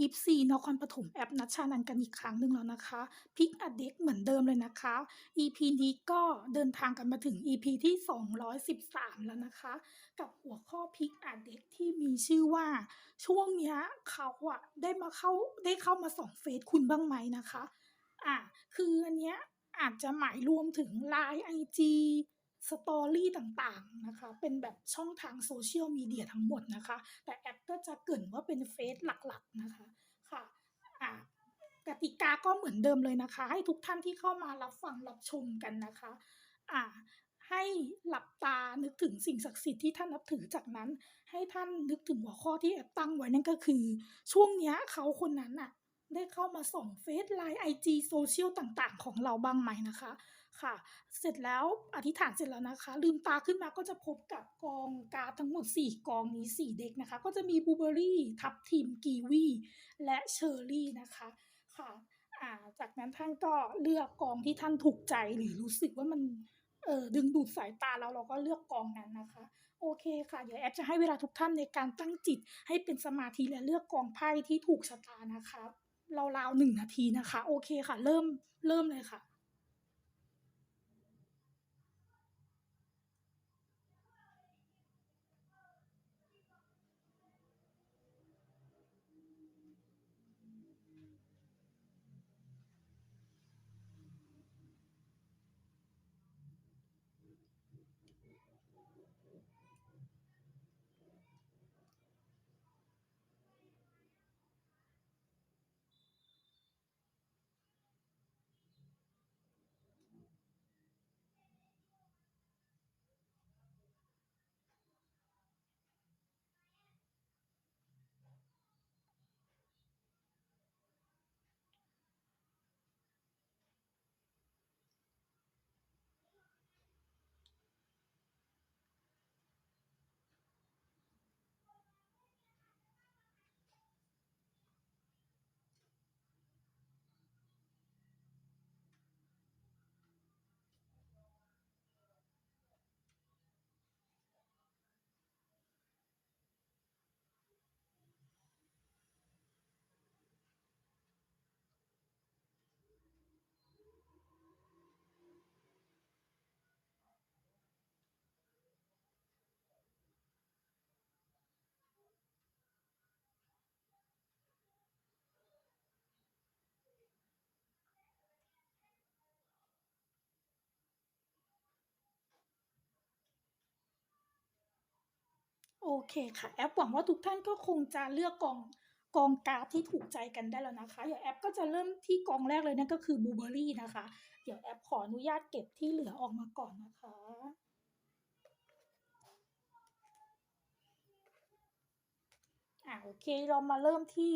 ยิปซีนครปฐมแอปนัชชานันกันอีกครั้งหนึ่งแล้วนะคะพิกอเด็กเหมือนเดิมเลยนะคะ EP นี้ก็เดินทางกันมาถึง EP ที่ 213 แล้วนะคะ กับหัวข้อพิกอเด็กที่มีชื่อว่าช่วงเนี้ยเขาอะได้มาเข้าได้เข้ามาส่องเฟซคุณบ้างไหมนะคะ อะคืออันเนี้ยอาจจะหมายรวมถึง Line IG สตอรี่ต่างๆนะคะ เป็นแบบช่องทางโซเชียลมีเดียทั้งหมดนะคะ แต่แอปก็จะเกินว่าเป็นเฟซหลักๆนะคะค่ะอ่ากติกาก็เหมือนเดิมเลยนะคะ ให้ทุกท่านที่เข้ามารับฟังรับชมกันนะคะอ่าให้หลับตานึกถึงสิ่งศักดิ์สิทธิ์ที่ท่านนับถือจากนั้น ให้ท่านนึกถึงหัวข้อที่แอปตั้งไว้นั่นก็คือ ช่วงเนี้ยเขาคนนั้นน่ะได้เข้ามาส่องเฟซไลน์ไอจีโซเชียลต่างๆ ของเราบ้างไหมนะคะ ค่ะ เสร็จแล้วอธิษฐานเสร็จแล้วนะคะ ลืมตาขึ้นมาก็จะพบกับกองการ์ดทั้งหมด 4 กองนี้ 4 เด็กนะคะ ก็จะมีบูเบอรี่ ทับทิม กีวี และเชอร์รี่นะคะค่ะาจากนั้นท่านก็เลือกกองที่ท่านถูกใจหรือรู้สึกว่ามันเออดึงดูดสายตาเราเราก็เลือกกองนั้นนะคะ โอเคค่ะ เดี๋ยวแอปจะให้เวลาทุกท่านในการตั้งจิต ให้เป็นสมาธิและเลือกกองไพ่ที่ถูกชะตานะคะราวๆหนึ่งนาทีนะคะ โอเคค่ะ เริ่มเริ่มเลยค่ะ โอเคค่ะ แอปหวังว่าทุกท่านก็คงจะเลือกกองกองการ์ดที่ถูกใจกันได้แล้วนะคะ เดี๋ยวแอปก็จะเริ่มที่กองแรกเลยนั่นก็คือบูเบอรี่นะคะ เดี๋ยวแอปขออนุญาตเก็บที่เหลือออกมาก่อนนะคะ อ่าโอเคเรามาเริ่มที่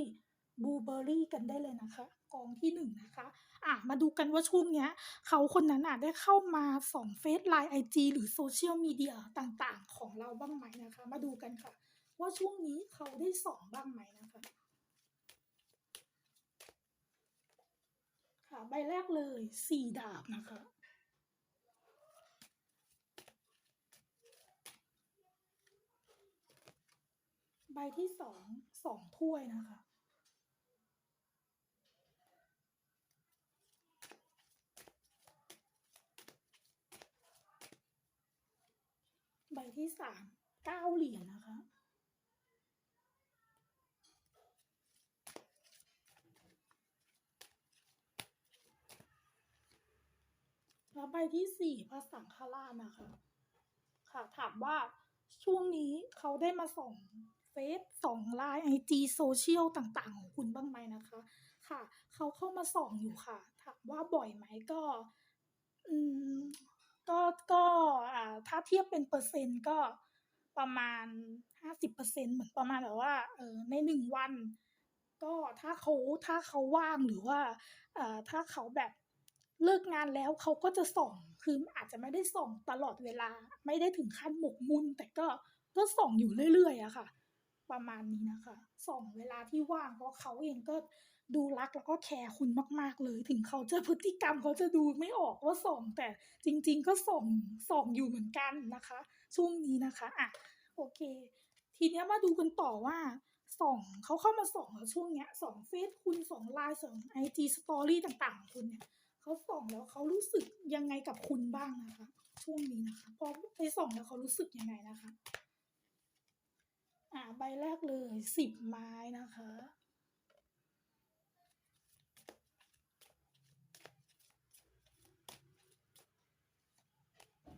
บูเบอรี่กันได้เลยนะคะ กองที่หนึ่งนะคะอะมาดูกันว่าช่วงเนี้ย เขาคนนั้นอะได้เข้ามาส่องเฟซไลน์ไอจีหรือโซเชียลมีเดียต่างๆ ของเราบ้างไหมนะคะ มาดูกันค่ะ ว่าช่วงนี้เขาได้ส่องบ้างไหมนะคะค่ะใบแรกเลยสี่ดาบนะคะใบที่สองสองถ้วยนะคะ ใบ ที่สามเก้าเหรียญนะคะ แล้วใบที่สี่พระสังฆราชนะคะ ค่ะถามว่าช่วงนี้เขาได้มาส่องเฟซสองไลน์ไอจีโซเชียลต่างๆ ของคุณบ้างไหมนะคะ ค่ะ เขาเข้ามาส่องอยู่ค่ะ ถามว่าบ่อยไหมก็ อืม ก็ก็อ่าถ้าเทียบเป็นเปอร์เซ็นต์ก็ประมาณห้าสิบเปอร์เซ็นเหมือนประมาณแบบว่าเออในหนึ่งวัน ก็ถ้าเขาถ้าเขาว่างหรือว่าเอ่อถ้าเขาแบบเลิกงานแล้วเขาก็จะส่องคืออาจจะไม่ได้ส่องตลอดเวลา ไม่ได้ถึงขั้นหมกมุ่นแต่ก็ก็ส่องอยู่เรื่อยๆอะค่ะ ประมาณนี้นะคะส่องเวลาที่ว่างเพราะเขาเองก็ ดูรักแล้วก็แคร์คุณมาก ๆ เลย ถึงเขาจะพฤติกรรมเขาจะดูไม่ออกว่าส่องแต่จริง ๆ ก็ส่องส่องอยู่เหมือนกันนะคะ ช่วงนี้นะคะอะโอเค ทีเนี้ยมาดูกันต่อว่าส่องเขาเข้ามาส่องแล้วช่วงเนี้ยส่องเฟซคุณส่องไลน์ส่องไอจีสตอรี่ต่างๆของคุณเนี่ยเขาส่องแล้วเขารู้สึกยังไงกับคุณบ้างนะคะ ช่วงนี้นะคะพอไปส่องแล้วเขารู้สึกยังไงนะคะ อ่าใบแรกเลยสิบไม้นะคะ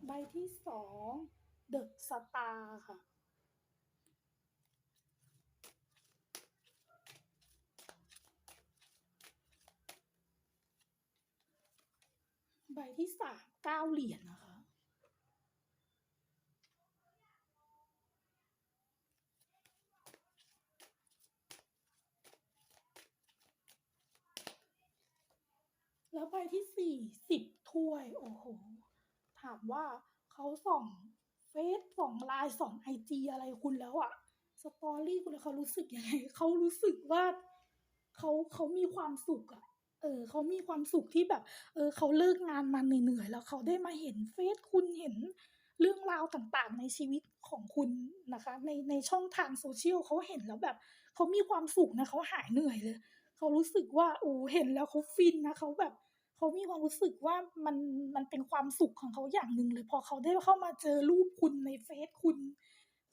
ใบที่สองเดอะสตาร์ค่ะ ใบที่สามเก้าเหรียญนะคะ แล้วใบที่สี่สิบถ้วย โอ้โห ถามว่าเขาส่องเฟซส่องไลน์ส่องไอจีอะไรคุณแล้วอะสตอรี่คุณแล้วเขารู้สึกยังไงเขารู้สึกว่าเขาเขามีความสุขอะเออเขามีความสุขที่แบบ เออเขาเลิกงานมาเหนื่อยๆแล้วเขาได้มาเห็นเฟซคุณเห็นเรื่องราวต่างๆ ในชีวิตของคุณนะคะ ในในช่องทางโซเชียลเขาเห็นแล้วแบบเขามีความสุขนะเขาหายเหนื่อยเลยเขารู้สึกว่าโอ้เห็นแล้วเขาฟินนะเขาแบบ เขามีความรู้สึกว่ามันมันเป็นความสุขของเขาอย่างหนึ่งเลย พอเขาได้เข้ามาเจอรูปคุณในเฟซคุณ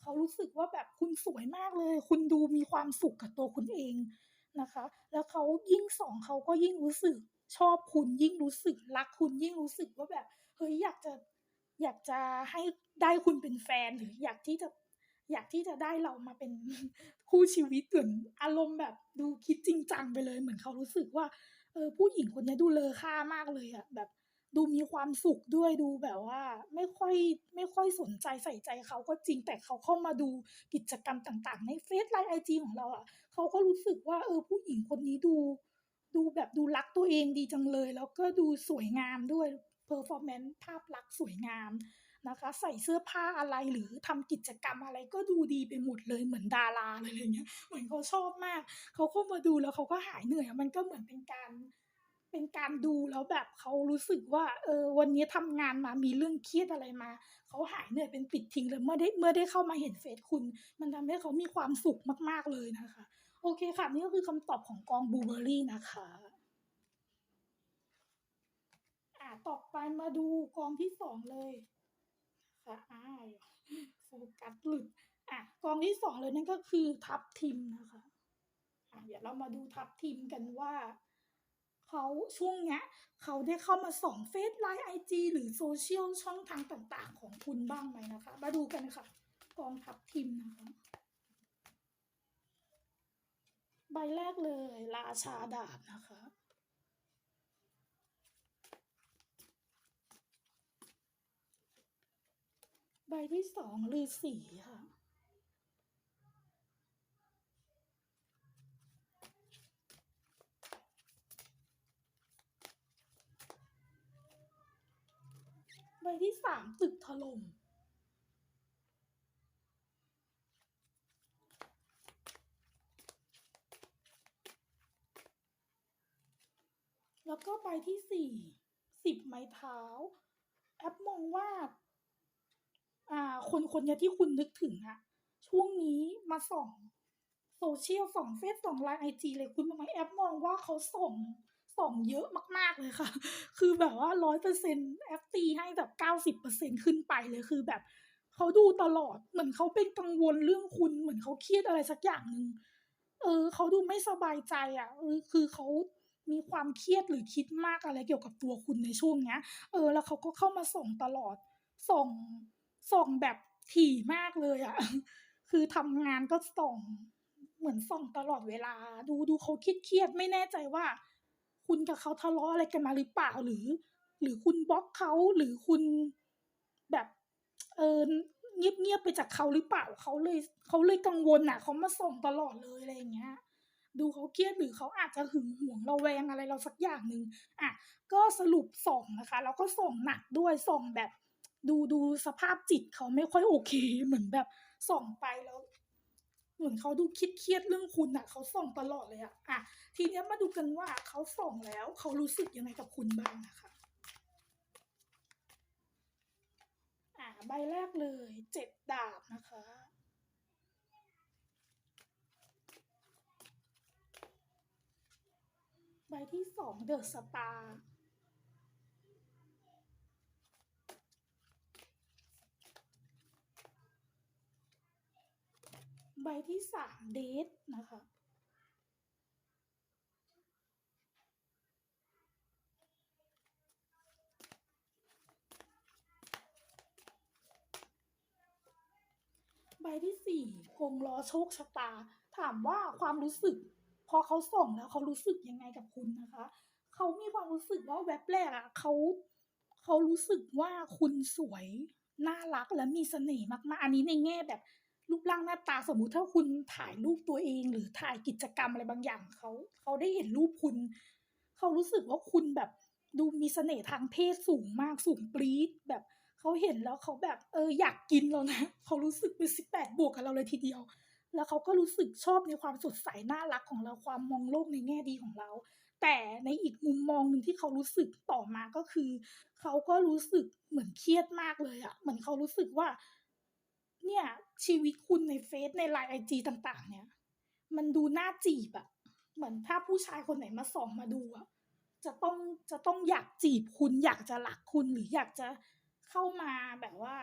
เขารู้สึกว่าแบบคุณสวยมากเลย คุณดูมีความสุขกับตัวคุณเองนะคะ แล้วเขายิ่งส่องเขาก็ยิ่งรู้สึกชอบคุณยิ่งรู้สึกรักคุณยิ่งรู้สึกว่าแบบเฮ้ยอยากจะอยากจะให้ได้คุณเป็นแฟนหรืออยากที่จะอยากที่จะได้เรามาเป็นคู่ชีวิตเหมือนอารมณ์แบบดูคิดจริงจังไปเลย เหมือนเขารู้สึกว่า เออผู้หญิงคนนี้ดูเลอค่ามากเลยอะแบบดูมีความสุขด้วยดูแบบว่า ไม่ค่อยไม่ค่อยสนใจใส่ใจเขาก็จริงแต่เขาเข้ามาดูกิจกรรมต่างๆ ในเฟซไลน์ไอจีของเราอะเขาก็รู้สึกว่า เออผู้หญิงคนนี้ดู ดูแบบดูรักตัวเองดีจังเลย แล้วก็ดูสวยงามด้วยเพอร์ฟอร์แมนซ์ภาพลักษณ์สวยงาม นะคะ ใส่เสื้อผ้าอะไรหรือทำกิจกรรมอะไรก็ดูดีไปหมดเลยเหมือนดาราเลยอะไรเงี้ยเหมือนเขาชอบมากเขาเข้ามาดูแล้วเขาก็หายเหนื่อยมันก็เหมือนเป็นการเป็นการดูแล้วแบบเขารู้สึกว่าเออวันนี้ทำงานมามีเรื่องเครียดอะไรมาเขาหายเหนื่อยเป็นปิดทิ้งเลยเมื่อได้เมื่อได้เข้ามาเห็นเฟซคุณ มันทำให้เขามีความสุขมากๆเลยนะคะ โอเคค่ะนี่ก็คือคำตอบของกองบูเบอรี่นะคะอ่าต่อไปมาดูกองที่สองเลย ค่ะอ้าวโฟกัสหลุดอะกองที่สองเลยนั่นก็คือทับทิมนะคะอะเดี๋ยวเรามาดูทับทิมกันว่าเขาช่วงเนี้ยเขาได้เข้ามาส่องเฟซไลน์ไอจีหรือโซเชียลช่องทางต่าง ๆ ของคุณบ้างไหมนะคะ มาดูกันค่ะ กองทับทิมนะคะใบแรกเลย ราชาดาบนะคะ ใบที่สองฤาษีค่ะ ใบที่สามตึกถล่มแล้วก็ใบที่สี่สิบไม้เท้า แอปมองว่า อ่า คนคนเนี้ยที่คุณนึกถึงอะช่วงนี้มาส่องโซเชียลส่องเฟซส่องไลน์ไอจีเลยคุณมองแอปมองว่าเขาส่งส่องเยอะมาก ๆเลยค่ะ คือแบบว่าร้อยเปอร์เซ็นแอปตีให้แบบเก้าสิบเปอร์เซ็นขึ้นไปเลยคือแบบเขาดูตลอดเหมือนเขาเป็นกังวลเรื่องคุณ เหมือนเขาเครียดอะไรสักอย่างหนึ่งเออเขาดูไม่สบายใจอะเออคือเขามีความเครียดหรือคิดมากอะไรเกี่ยวกับตัวคุณในช่วงเนี้ย เออ แล้วเขาก็เข้ามาส่งตลอด ส่ง ส่องแบบถี่มากเลยอะคือทำงานก็ส่อง เหมือนส่องตลอดเวลา ดูดูเขาครียดเครียดไม่แน่ใจว่า คุณกับเขาทะเลาะอะไรกันมาหรือเปล่าหรือ หรือคุณบล็อกเขาหรือคุณแบบเออเงียบเงียบๆไปจากเขาหรือเปล่าเขาเลยเขาเลยกังวลอะเขามาส่งตลอดเลยอะไรอย่างเงี้ย ดูเขาเครียดหรือเขาอาจจะหึงหวงเระแวงอะไรเราสักอย่างหนึ่งอะก็สรุปส่งนะคะ แล้วก็ส่งหนักด้วยส่งแบบ ดูดูสภาพจิตเขาไม่ค่อยโอเค เหมือนแบบส่องไปแล้ว เหมือนเขาดูคิดเครียดเรื่องคุณอะเขาส่องตลอดเลยอะอะทีเนี้ยมาดูกันว่าเขาส่องแล้วเขารู้สึกยังไงกับคุณบ้างนะคะอ่าใบแรกเลยเจ็ดดาบนะคะใบที่สองเดอะสตาร์ ใบที่สามเดทนะคะ ใบที่สี่กงล้อโชคชะตา ถามว่าความรู้สึก พอเขาส่องแล้วเขารู้สึกยังไงกับคุณนะคะ เขามีความรู้สึกว่าแวบแรกอะเขาเขารู้สึกว่าคุณสวยน่ารักและมีเสน่ห์มากๆ อันนี้ในแง่แบบ รูปร่างหน้าตาสมมุติถ้าคุณถ่ายรูปตัวเอง หรือถ่ายกิจกรรมอะไรบางอย่างเขาเขาได้เห็นรูปคุณ เขารู้สึกว่าคุณแบบดูมีเสน่ห์ทางเพศสูงมากสูงปรี๊ดแบบเขาเห็นแล้วเขาแบบเอออยากกินเรานะเขารู้สึกเป็นสิบแปดบวกกับเราเลยทีเดียว แล้วเขาก็รู้สึกชอบในความสดใสน่ารักของเราความมองโลกในแง่ดีของเรา แต่ในอีกมุมมองหนึ่งที่เขารู้สึกต่อมาก็คือ เขาก็รู้สึกเหมือนเครียดมากเลยอะเหมือนเขารู้สึกว่า เนี่ย ชีวิตคุณในเฟซในไลน์ไอจีต่างๆ เนี่ย มันดูน่าจีบอะเหมือนถ้าผู้ชายคนไหนมาส่องมาดูอะจะต้องจะต้องอยากจีบคุณ อยากจะรักคุณหรืออยากจะเข้ามาแบบว่า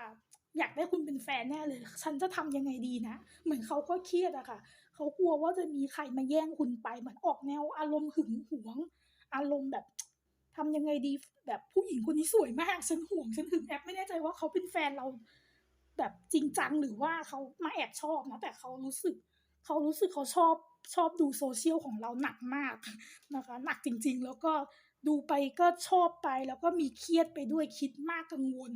อยากได้คุณเป็นแฟนแน่เลย ฉันจะทำยังไงดีนะ เหมือนเขาก็เครียดอะค่ะ เขากลัวว่าจะมีใครมาแย่งคุณไปเหมือนออกแนวอารมณ์หึงหวง อารมณ์แบบทำยังไงดีแบบผู้หญิงคนนี้สวยมาก ฉันห่วงฉันหึงแอบไม่แน่ใจว่าเขาเป็นแฟนเรา แบบจริงจังหรือว่าเขามาแอบชอบนะแต่เขารู้สึกเขารู้สึกเขาชอบชอบดูโซเชียลของเราหนักมากนะคะ หนักจริง ๆ แล้วก็ดูไปก็ชอบไปแล้วก็มีเครียดไปด้วยคิดมากกังวล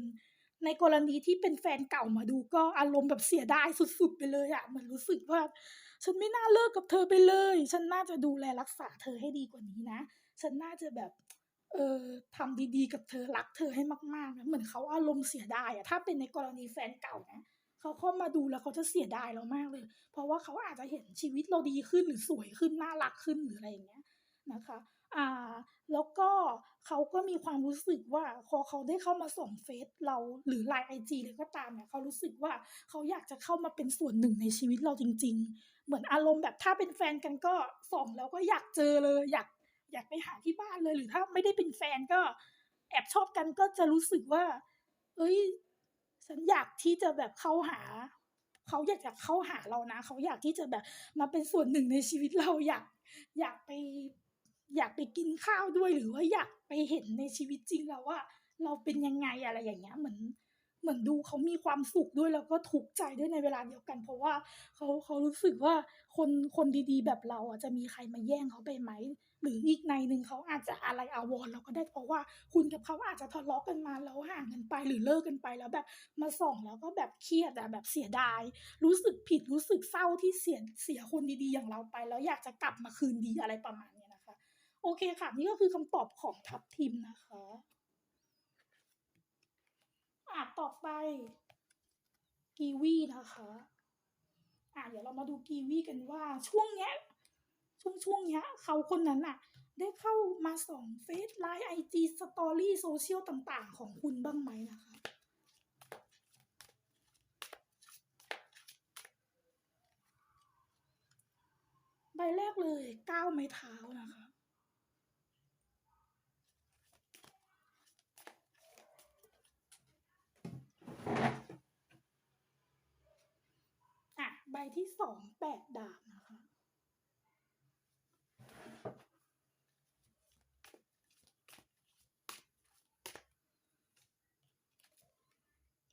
ในกรณีที่เป็นแฟนเก่ามาดูก็อารมณ์แบบเสียดายสุด ๆ ไปเลยอะเหมือนรู้สึกว่า ฉันไม่น่าเลิกกับเธอไปเลย ฉันน่าจะดูแลรักษาเธอให้ดีกว่านี้นะ ฉันน่าจะแบบ เออทำดีๆกับเธอรักเธอให้มากๆนะเหมือนเขาอารมณ์เสียดายอะถ้าเป็นในกรณีแฟนเก่านะเขาเข้ามาดูแล้วเขาจะเสียดายเรามากเลย เพราะว่าเขาอาจจะเห็นชีวิตเราดีขึ้นหรือสวยขึ้นน่ารักขึ้นหรืออะไรอย่างเงี้ยนะคะอ่าแล้วก็เขาก็มีความรู้สึกว่าพอเขาได้เข้ามาส่องเฟซเราหรือไลน์ไอจีเลยก็ตามเนี่ยเขารู้สึกว่าเขาอยากจะเข้ามาเป็นส่วนหนึ่งในชีวิตเราจริง ๆ เหมือนอารมณ์แบบถ้าเป็นแฟนกันก็ส่องแล้วก็อยากเจอเลยอยาก อยากไปหาที่บ้านเลย หรือถ้าไม่ได้เป็นแฟนก็ แอบชอบกันก็จะรู้สึกว่า เอ้ย ฉันอยากที่จะแบบเข้าหาเขาอยากจะเข้าหาเรานะเขาอยากที่จะแบบมาเป็นส่วนหนึ่งในชีวิตเราอยาก อยากไป อยากไปกินข้าวด้วยหรือว่าอยากไปเห็นในชีวิตจริงเราว่า เราเป็นยังไงอะไรอย่างเงี้ยเหมือน เหมือนดูเขามีความสุขด้วยแล้วก็ทุกข์ใจด้วยในเวลาเดียวกัน เพราะว่าเขาเขารู้สึกว่าคนคนดีๆ แบบเราอะจะมีใครมาแย่งเขาไปไหม หรืออีกในหนึ่งเขาอาจจะอะไรอาวรเราก็ได้เพราะว่าคุณกับเขาอาจจะทะเลาะกันมาแล้วห่างกันไปหรือเลิกกันไปแล้วแบบมาส่องแล้วก็แบบเครียดอะแบบเสียดาย รู้สึกผิดรู้สึกเศร้าที่เสียเสียคนดีๆอย่างเราไป แล้วอยากจะกลับมาคืนดีอะไรประมาณนี้นะคะ โอเคค่ะ นี่ก็คือคำตอบของทัพทิมนะคะ อะต่อไปกีวีนะคะอะเดี๋ยวเรามาดูกีวีกันว่าช่วงเนี้ยช่วงช่วงเนี้ยเขาคนนั้นน่ะ ได้เข้ามาส่องเฟซไลน์ไอจีสตอรี่โซเชียลต่างๆ ของคุณบ้างไหมนะคะ ใบแรกเลยก้าวไม้เท้านะคะ ใบ ที่สองแปดดาบนะคะ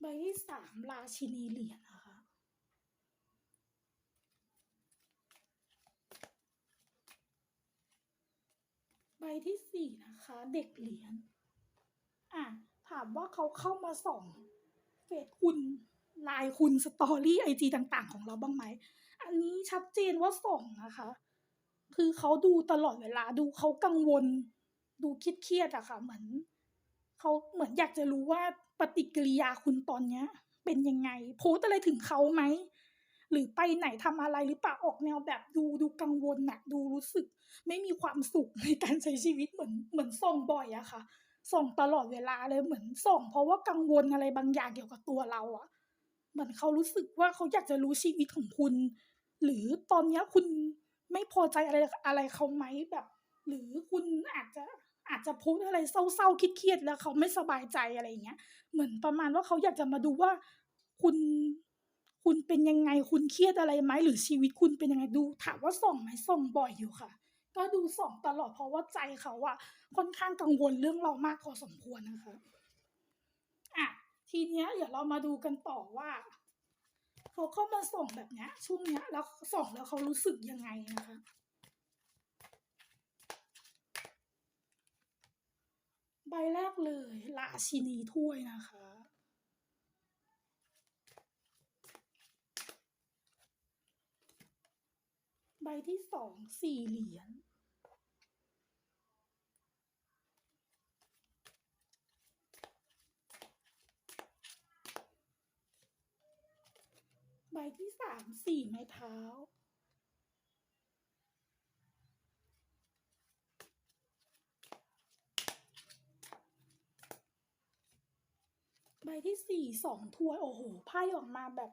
ใบที่สามราชินีเหรียญนะคะใบที่สี่นะคะ เด็กเหรียญอะ ถามว่าเขาเข้ามาส่องเฟซคุณ ไลน์คุณสตอรี่ไอจีต่างๆ ของเราบ้างไหม อันนี้ชัดเจนว่าส่องนะคะ คือเขาดูตลอดเวลาดูเขากังวล ดูคิดเครียดอะค่ะเหมือนเขาเหมือนอยากจะรู้ว่าปฏิกิริยาคุณตอนเนี้ย เป็นยังไง โพสอะไรถึงเขาไหม หรือไปไหนทำอะไรหรือเปล่าออกแนวแบบดูดูกังวลหน่ะดูรู้สึก ไม่มีความสุขในการใช้ชีวิตเหมือนเหมือนส่องบ่อยอะค่ะส่องตลอดเวลาเลยเหมือนส่องเพราะว่ากังวลอะไรบางอย่างเกี่ยวกับตัวเราอะ เหมือนเขารู้สึกว่าเขาอยากจะรู้ชีวิตของคุณ หรือตอนนี้คุณไม่พอใจอะไรอะไรเขาไหมแบบ หรือคุณอาจจะอาจจะพสต์อะไรเศร้าๆเครียดแล้วเขาไม่สบายใจอะไรอย่างเงี้ย เหมือนประมาณว่าเขาอยากจะมาดูว่าคุณคุณเป็นยังไงคุณเครียดอะไรไหมหรือชีวิตคุณเป็นยังไงดู ถามว่าส่องไหมส่องบ่อยอยู่ค่ะ ก็ดูส่องตลอดเพราะว่าใจเขาอะค่อนข้างกังวลเรื่องเรามากพอสมควรนะคะอะ ทีเนี้ยเดี๋ยวเรามาดูกันต่อว่าเขาเข้ามาส่งแบบเนี้ยช่วงเนี้ยแล้วส่งแล้วเขารู้สึกยังไงนะคะใบแรกเลยราชินีถ้วยนะคะ ใบที่2 4เหรียญ บที่3 4ไม้เท้า ใบที่4 2ถ้วยโอ้โฮไพ่ออกมาแบบ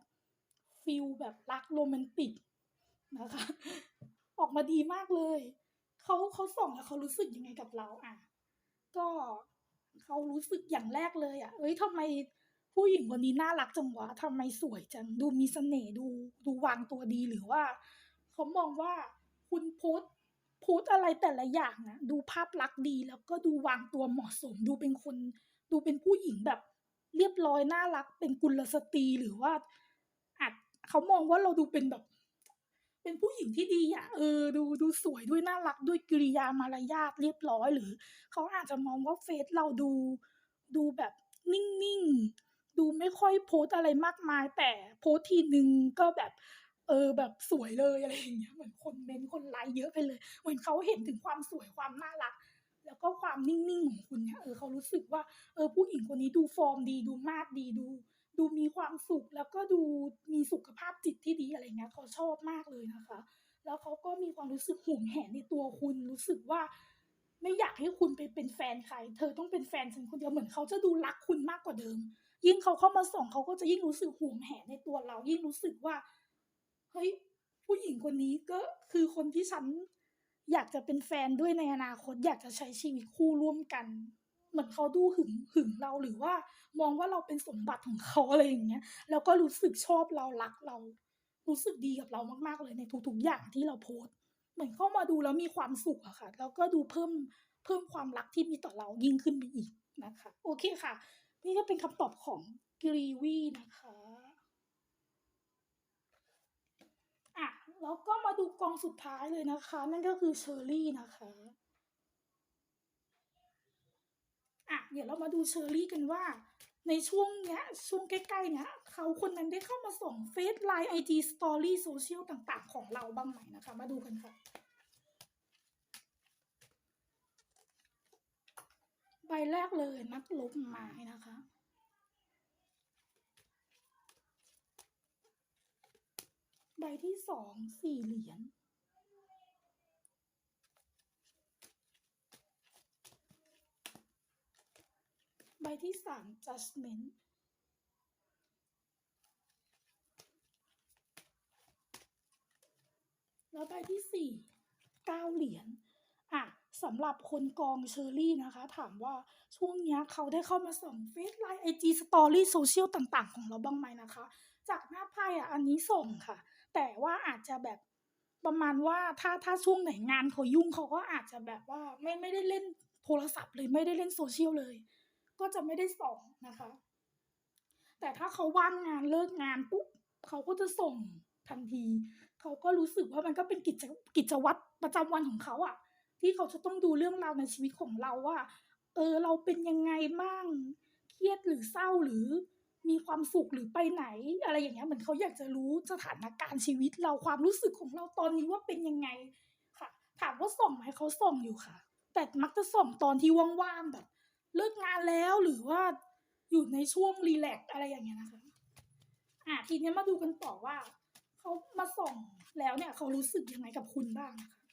ฟีลแบบรักโรแมนติกนะคะ ออกมาดีมากเลยเขาเขาส่องแล้วเขารู้สึกยังไงกับเราอะ ก็เขารู้สึกอย่างแรกเลยอะเฮ้ยทำไม ผู้หญิงคนนี้น่ารักจังวะทำไมสวยจัง ดูมีเสน่ห์ดูดูวางตัวดีหรือว่า เขามองว่าคุณโพสต์โพสต์อะไรแต่ละอย่างอะดูภาพลักษณ์ดีแล้วก็ดูวางตัวเหมาะสม ดูเป็นคน ดูเป็นผู้หญิงแบบ เรียบร้อยน่ารัก เป็นกุลสตรีหรือว่าอาจเขามองว่าเราดูเป็นแบบ เป็นผู้หญิงที่ดีอะเออ ดูดูสวยด้วยน่ารักด้วยกิริยามารยาทเรียบร้อยหรือ เขาอาจจะมองว่าเฟซเราดูดูแบบนิ่งๆ ดูไม่ค่อยโพสอะไรมากมาย แต่โพสทีหนึ่งก็แบบ เออแบบสวยเลยอะไรอย่างเงี้ยเหมือนคนเมนคนไลก์เยอะไปเลย เหมือนเขาเห็นถึงความสวยความน่ารัก แล้วก็ความนิ่งๆของคุณเนี่ยเออเขารู้สึกว่าเออผู้หญิงคนนี้ดูฟอร์มดีดูมาดดีดู ดูมีความสุขแล้วก็ดูมีสุขภาพจิตที่ดีอะไรเงี้ยเขาชอบมากเลยนะคะ แล้วเขาก็มีความรู้สึกห่วงแหนในตัวคุณรู้สึกว่าไม่อยากให้คุณไปเป็นแฟนใคร เธอต้องเป็นแฟนฉันคนเดียว เหมือนเขาจะดูรักคุณมากกว่าเดิม ยิ่งเขาเข้ามาส่องเขาก็จะยิ่งรู้สึกหวงแหนในตัวเรา ยิ่งรู้สึกว่า เฮ้ย ผู้หญิงคนนี้ก็คือคนที่ฉันอยากจะเป็นแฟนด้วยในอนาคต อยากจะใช้ชีวิตคู่ร่วมกัน เหมือนเขาดูหึงหึงเราหรือว่า มองว่าเราเป็นสมบัติของเขาอะไรอย่างเงี้ย แล้วก็รู้สึกชอบเรารักเรา รู้สึกดีกับเรามากๆเลยในทุกๆอย่างที่เราโพสเหมือนเข้ามาดูแล้วมีความสุขอะค่ะ แล้วก็ดูเพิ่มเพิ่มความรักที่มีต่อเรายิ่งขึ้นไปอีกนะคะ โอเคค่ะ นี่ก็เป็นคำตอบของ Gleevy นะคะอะแล้วก็มาดูกองสุดท้ายเลยนะคะ นั่นก็คือ Cherry นะคะอะเดี๋ยวเรามาดู Cherry กันว่า ในช่วงเนี้ยช่วงใกล้ๆเนี้ยเขาคนนั้นได้เข้ามาส่งเฟซ LINE ไอจี Story Social ต่างๆ ของเราบ้างไหมนะคะ มาดูกันค่ะ ใบแรกเลยนักรบไม้นะคะ ใบที่2 4เหรียญใบที่3 Judgment แล้วใบที่4 9เก้าเหรียญ สำหรับคนกอง Cherry นะคะ ถามว่าช่วงนี้เขาได้เข้ามาส่องเฟซ LINE ไอจี Story Social ต่างๆ ของเราบ้างไหมนะคะ จากหน้าไพ่อะอันนี้ส่งค่ะ แต่ว่าอาจจะแบบประมาณว่าถ้าถ้าช่วงไหนงานเขายุ่งเขาก็อาจจะแบบว่าไม่ไม่ได้เล่นโทรศัพท์เลยไม่ได้เล่น Social เลย ก็จะไม่ได้ส่องนะคะ แต่ถ้าเขาว่างงานเลิกงานปุ๊บเขาก็จะส่งทันที เขาก็รู้สึกว่ามันก็เป็นกิจกิจวัตรประจำวันของเขาอะ ที่เขาจะต้องดูเรื่องราวในชีวิตของเราว่า เออเราเป็นยังไงบ้างเครียดหรือเศร้าหรือมีความสุขหรือไปไหน อะไรอย่างเงี้ยเหมือนเขาอยากจะรู้สถานการณ์ชีวิตเราความรู้สึกของเราตอนนี้ว่าเป็นยังไงค่ะ ถามว่าส่องไหมเขาส่องอยู่ค่ะ แต่มักจะส่องตอนที่ว่างๆแบบ เลิกงานแล้วหรือว่าอยู่ในช่วงรีแลกอะไรอย่างเงี้ยนะคะอะทีนี้มาดูกันต่อว่าเขามาส่องแล้วเนี่ยเขารู้สึกยังไงกับคุณบ้างนะคะ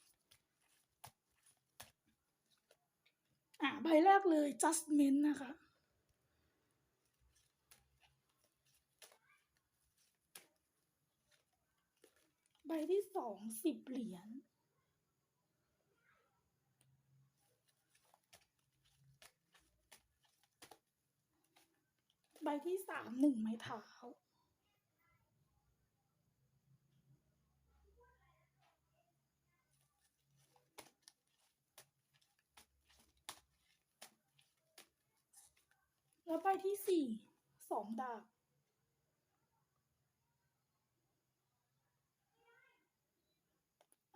อ่าใบแรกเลย Justment นะคะ ใบที่สองสิบเหรียญใบที่สามหนึ่งไม้เท้า แล้วใบที่สี่สองดาบ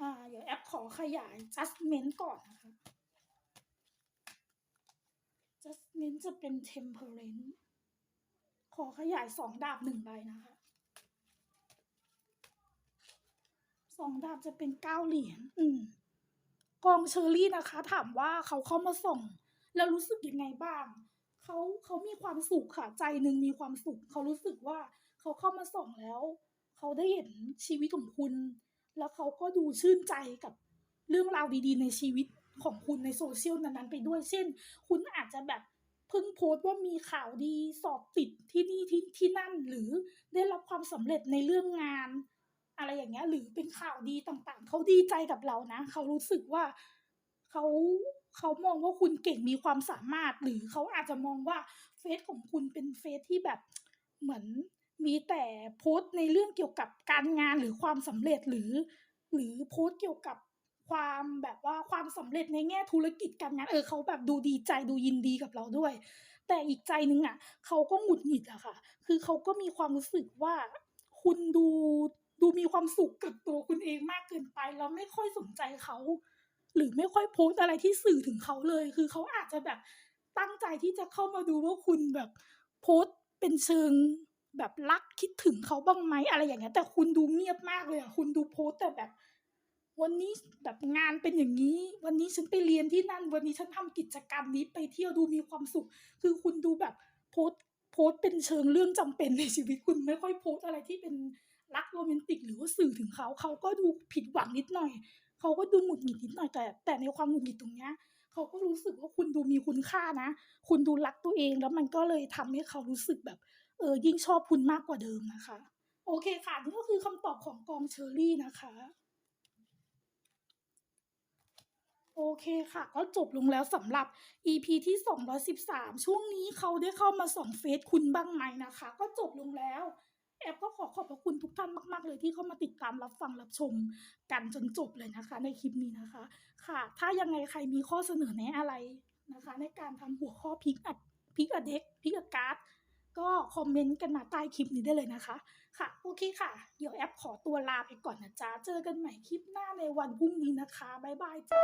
อ่า เดี๋ยวแอปขอขยาย judgment ก่อนนะคะ judgment จะเป็น temperance ขอขยายสองดาบหนึ่งใบนะคะสองดาบจะเป็นเก้าเหรียญ อืม กองเชอรี่นะคะ ถามว่าเขาเข้ามาส่ง แล้วรู้สึกยังไงบ้าง เขาเขามีความสุขค่ะใจหนึ่งมีความสุข เขารู้สึกว่าเขาเข้ามาส่องแล้ว เขาได้เห็นชีวิตของคุณ แล้วเขาก็ดูชื่นใจกับเรื่องราวดีๆ ในชีวิตของคุณในโซเชียลนั้นๆไปด้วย เช่น คุณอาจจะแบบเพิ่งโพสต์ว่ามีข่าวดีสอบติดที่นี่ที่ที่นั่นหรือได้รับความสำเร็จในเรื่องงาน อะไรอย่างเงี้ยหรือเป็นข่าวดีต่างๆ เขาดีใจกับเรานะ เขารู้สึกว่าเขา เขามองว่าคุณเก่งมีความสามารถ หรือเขาอาจจะมองว่าเฟซของคุณเป็นเฟซที่แบบเหมือนมีแต่โพสต์ในเรื่องเกี่ยวกับการงานหรือความสำเร็จหรือ หรือโพสต์เกี่ยวกับความแบบว่าความสำเร็จในแง่ธุรกิจการงานเออเขาแบบดูดีใจดูยินดีกับเราด้วย แต่อีกใจหนึ่งอะเขาก็หงุดหงิดอะค่ะ คือเขาก็มีความรู้สึกว่าคุณดูดูมีความสุขกับตัวคุณเองมากเกินไป แล้วไม่ค่อยสนใจเขา หรือไม่ค่อยโพสอะไรที่สื่อถึงเขาเลย คือเขาอาจจะแบบตั้งใจที่จะเข้ามาดูว่าคุณแบบโพสเป็นเชิงแบบรักคิดถึงเขาบ้างไหมอะไรอย่างเงี้ยแต่คุณดูเงียบมากเลยอะคุณดูโพสแต่แบบ วันนี้แบบงานเป็นอย่างนี้ วันนี้ฉันไปเรียนที่นั่น วันนี้ฉันทำกิจกรรมนี้ไปเที่ยวดูมีความสุข คือคุณดูแบบโพสโพสเป็นเชิงเรื่องจำเป็นในชีวิตคุณไม่ค่อยโพสอะไรที่เป็นรักโรแมนติกหรือว่าสื่อถึงเขาเขาก็ดูผิดหวังนิดหน่อย เขาก็ดูหงุดหงิดนิดหน่อยแต่ แต่ในความหงุดหงิดตรงเนี้ยเขาก็รู้สึกว่าคุณดูมีคุณค่านะ คุณดูรักตัวเองแล้วมันก็เลยทำให้เขารู้สึกแบบเออยิ่งชอบคุณมากกว่าเดิมนะคะ โอเคค่ะนี่ก็คือคำตอบของกองเชอรี่นะคะโอเคค่ะ ก็จบลงแล้วสำหรับ EP ที่ 213 ช่วงนี้เขาได้เข้ามาส่องเฟซคุณบ้างไหมนะคะ ก็จบลงแล้ว แอปก็ขอขอบพระคุณทุกท่านมาก ๆ เลยที่เข้ามาติดตามรับฟังรับชมกันจนจบเลยนะคะ ในคลิปนี้นะคะ ค่ะ ถ้ายังไงใครมีข้อเสนอแนะอะไรนะคะ ในการทำหัวข้อพิกอัดพิกอัดเด็กพิกอัดการ์ดก็คอมเมนต์กันมาใต้คลิปนี้ได้เลยนะคะ ค่ะโอเคค่ะ เดี๋ยวแอปขอตัวลาไปก่อนนะจ๊ะ เจอกันใหม่คลิปหน้าในวันพรุ่งนี้นะคะ บ๊ายบายจ้า